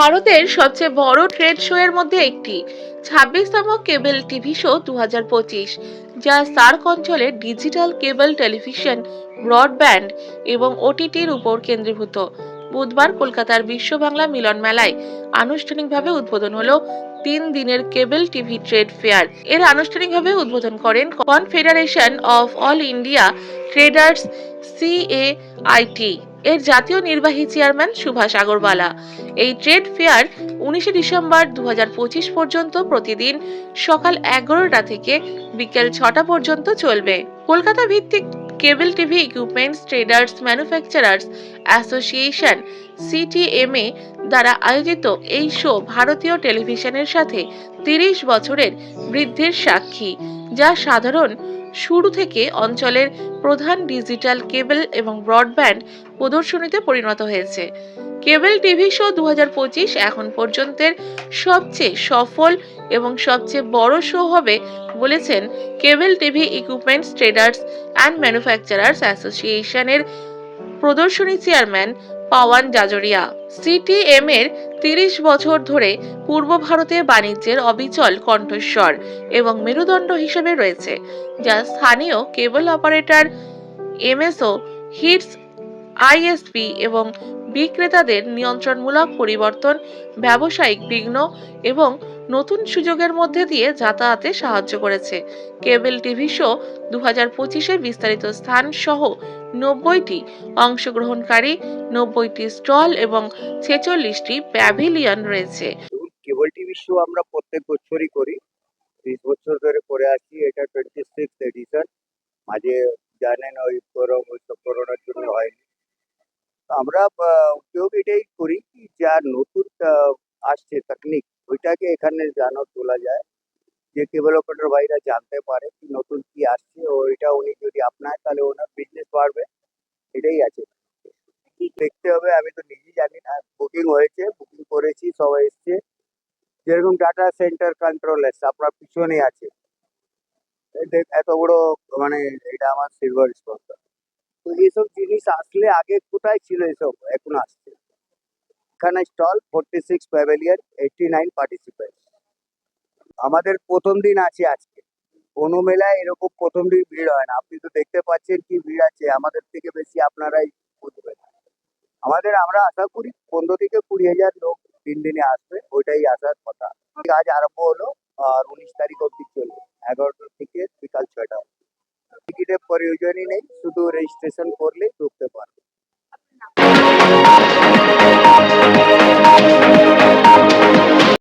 ভারতের সবচেয়ে বড় ট্রেড শো এর মধ্যে একটি। ছাব্বিশতম কেবল টিভি শো দু হাজার পঁচিশ, যা সার্ক অঞ্চলের ডিজিটাল কেবল টেলিভিশন, ব্রডব্যান্ড এবং ওটিটির উপর কেন্দ্রীভূত। বুধবার কলকাতার বিশ্ব বাংলা মিলন মেলায় আনুষ্ঠানিকভাবে উদ্বোধন হলো তিন দিনের কেবল টিভি ট্রেড ফেয়ার। এর আনুষ্ঠানিকভাবে উদ্বোধন করেন confederation of all India traders CAIT. এর জাতীয় নির্বাহী চেয়ারম্যান সুভাষ আগরওয়ালা। এই ট্রেড ফেয়ার উনিশে ডিসেম্বর দু হাজার পঁচিশ পর্যন্ত প্রতিদিন সকাল এগারোটা থেকে বিকেল ছটা পর্যন্ত চলবে। কলকাতা ভিত্তিক cable TV equipments traders manufacturers association CTMA দ্বারা আয়োজিত এই শো ভারতীয় টেলিভিশনের সাথে তিরিশ বছরের বৃদ্ধির সাক্ষী, যা সাধারণ শুরু থেকে অঞ্চলের প্রধান ডিজিটাল কেবল এবং ব্রডব্যান্ড প্রদর্শনীতে পরিণত হয়েছে। কেবল টিভি শো দু হাজার পঁচিশ এখন পর্যন্তের সবচেয়ে সফল এবং সবচেয়ে বড় শো হবে বলেছেন cable TV equipments traders and manufacturers অ্যাসোসিয়েশনের প্রদর্শনী চেয়ারম্যান পাওয়ান জাজরিয়া। সিটিএম এর তিরিশ বছর ধরে পূর্ব ভারতে বাণিজ্যের অবিচল কণ্ঠস্বর এবং মেরুদণ্ড হিসেবে রয়েছে, যা স্থানীয় cable operator, MSO, HITS, ISP এবং বিক্রেতাদের নিয়ন্ত্রণমূলক পরিবর্তন, ব্যবসায়িক বিঘ্ন এবং নতুন সুযোগের মধ্যে দিয়ে যাতায়াতে সাহায্য করেছে। কেবল টিভি শো দু হাজার পঁচিশে বিস্তারিত স্থান সহ নব্বইটি অংশগ্রহণকারী, নব্বইটি স্টল এবং ছেচল্লিশটি প্যাভিলিয়ন রয়েছে। কেবল টিভি শো আমরা প্রত্যেক বছরই করি। ত্রিশ বছর ধরে করে আসছি এটা টোয়েন্টি সিক্স এডিশন মাঝে জানেন ওই করোনা ওইসব করোনার জন্য হয়নি। আমরা উদ্যোগ এটাই করি যা নতুন আসছে টেকনিক ওইটাকে এখানে জানো তোলা যায় যে অপারেটর ভাইরা জানতে পারে কি নতুন কি আসছে, ও এটা উনি যদি আপনায় তাহলে ওনার বিজনেস বাড়বে, এটাই আছে। দেখতে হবে, আমি তো নিজেই জানি না বুকিং হয়েছে বুকিং করেছি, সবাই এসছে। যেরকম ডাটা সেন্টার কন্ট্রোল এসছে আপনার পিছনে আছে। এত বড় মানে এটা আমার সিলভার স্পন্সর তো এইসব জিনিস আসলে আগে কোথায় ছিল এসব? এখন আসছে। এখানে stall forty six pavilion eighty nine participant আমাদের প্রথম দিন আছে আজকে। কোনো মেলায় এরকম প্রথম দিন ভিড় হয় না। আপনি তো দেখতে পাচ্ছেন কি ভিড় আছে। আমাদের থেকে বেশি আপনারাই বুঝবেন আমাদের আমরা আশা করি পনেরো থেকে কুড়ি হাজার লোক তিন দিনে আসবে। ওইটাই আসার কথা। কাজ আরম্ভ হলো, আর উনিশ তারিখ অবধি চলবে। এগারোটা থেকে বিকাল ছয়টা টিকিটের প্রয়োজনই নেই। শুধু রেজিস্ট্রেশন করলে ঢুকতে পারে